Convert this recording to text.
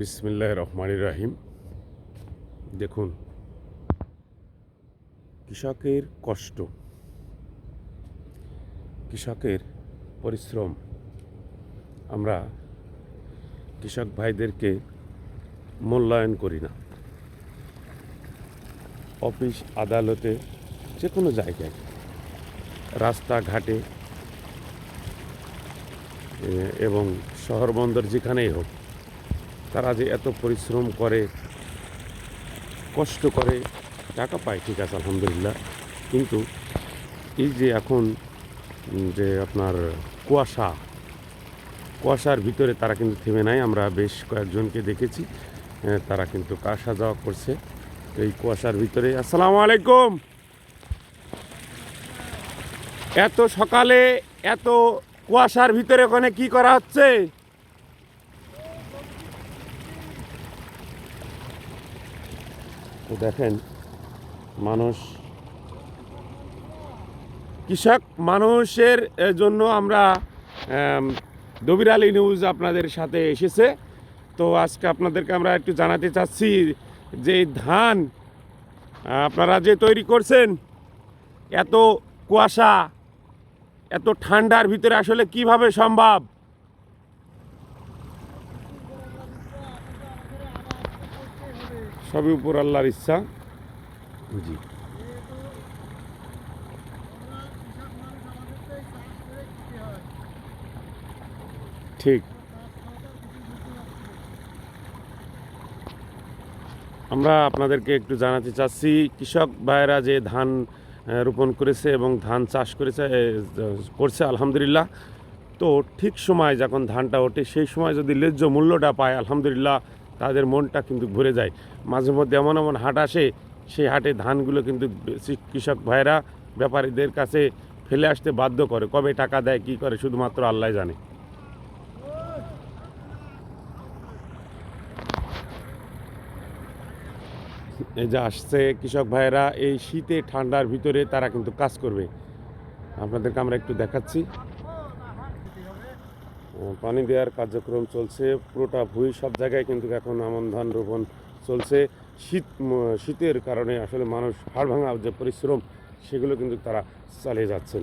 বিসমিল্লাহ রহমান রাহিম। দেখুন, কৃষকের কষ্ট, কৃষকের পরিশ্রম, আমরা কৃষক ভাইদেরকে মূল্যায়ন করি না। অফিস, আদালতে, যে কোনো জায়গায়, রাস্তাঘাটে এবং শহর বন্দর যেখানেই হোক তারা যে এত পরিশ্রম করে, কষ্ট করে, টাকা পায়, ঠিক আছে, আলহামদুলিল্লাহ। কিন্তু এই যে এখন যে আপনার কুয়াশা, কুয়াশার ভিতরে তারা কিন্তু থেমে নাই। আমরা বেশ কয়েকজনকে দেখেছি তারা কিন্তু কাশা যাওয়া করছে এই কুয়াশার ভিতরে। আসসালামু আলাইকুম! এত সকালে, এত কুয়াশার ভিতরে ওখানে কি করা হচ্ছে? তো দেখেন মানুষ কৃষক মানুষের জন্য আমরা আম, দবির আলী নিউজ আপনাদের সাথে এসেছে। তো আজকে আপনাদেরকে আমরা একটু জানাতে চাচ্ছি যে ধান আপনারা যে তৈরি করছেন এত কুয়াশা এত ঠান্ডার ভিতরে আসলে কীভাবে সম্ভব? সবই উপর আল্লাহর ইচ্ছা। জি। ঠিক। আমরা আপনাদেরকে একটু জানাতে চাচ্ছি কৃষক ভাইয়েরা যে ধান রোপণ করেছে এবং ধান চাষ করেছে করছে আলহামদুলিল্লাহ। তো ঠিক সময় যখন ধানটা ওঠে সেই সময় যদি ন্যায্য মূল্যটা পায় আলহামদুলিল্লাহ তাদের মনটা কিন্তু ঘুরে যায়। মাঝে মধ্যে এমন এমন হাট আসে, সেই হাটে ধানগুলো কিন্তু কৃষক ভাইয়েরা, ব্যাপারীদের কাছে ফেলে আসতে বাধ্য করে। কবে টাকা দেয়, কি করে, শুধুমাত্র আল্লাহ জানে। এই যে আসছে কৃষক ভাইয়েরা, এই শীতে ঠান্ডার ভিতরে তারা কিন্তু কাজ করবে। আপনাদেরকে আমরা একটু দেখাচ্ছি। পানি দেওয়ার কার্যক্রম চলছে, পুরোটা ভুই সব জায়গায় কিন্তু এখন আমন ধান রোপণ চলছে। শীত শীতের কারণে আসলে মানুষ হাড় ভাঙা যে পরিশ্রম, সেগুলো কিন্তু তারা চালিয়ে যাচ্ছেন।